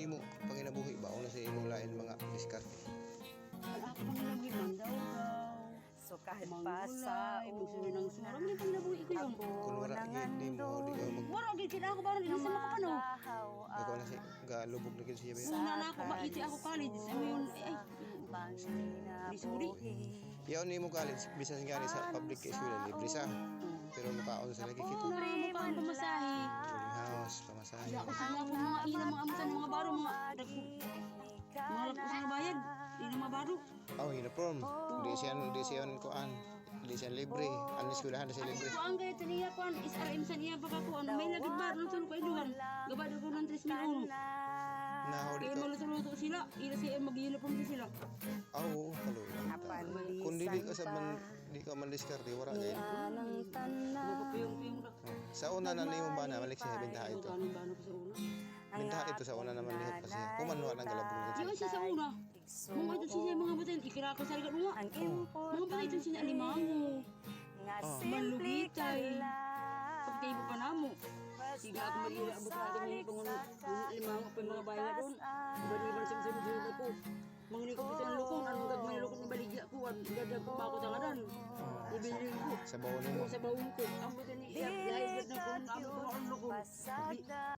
nimo panginabuhi ba una sa imong lain mga diskarte. Ako lagi man daw. So kahit pa sa Mangulay, magsuwi ng surang. Hindi pang nabuhi ko yun. Kung wala gid nimo di ka mag Wala, gid kita ako parang hindi sa makapano. ako na si galubog na gid siya ba. Una na ako, maiti ako college. Sabi yun, ay, Bisuri. Yaon nimo college bisan gani sa public school libre sa. Pero mukaon sa lagi kita. na mo ako mga ina, mga amutan, mga baro, mga dagko. Mga lagpo sa bayad. Hindi na mga baro. Oh, uniform. Di siya di siya kuan. Di siya libre. Ano eskwelahan na siya libre. Ito ang gaya niya ko, ang SRM sa niya baka ko, ano, may lagid baro, nung ko iluhan. Gabado ko ng 3 mil Na ho Kaya dito. maluto-luto sila, ila siya mag-uniform din sila. Ah, oo, kalo. Kung dili ka sa man di ka man diskarte wala kay. Anang tanan Magpapiyong-piyong na. Sa una na nimo ba na balik siya bentaha ito. Magkano ba ano ko sa una? Bentaha ito sa una naman lihok kasi. Kumanwa ng galabog na Di ba siya sa una? Mga ito siya mga batay, ikira ko sa ligat mga. Ang Mga batay ito siya alimango. nga Oh. simple ka Pagkay mo pa namo. Siga ako mag-ila, abot na ako ng pangunan. Limango pa yung mga bayan doon. Baliban sa mga sa ko. Mga ni ko pito ng lukon, anong gagmay ng baligya ko, ang gadag ko pa ako tangadan. Ibili ko. Sa bawo nimo. Sa bawang ko, ang buto ni iya, dahil na ko ang lukon. pasada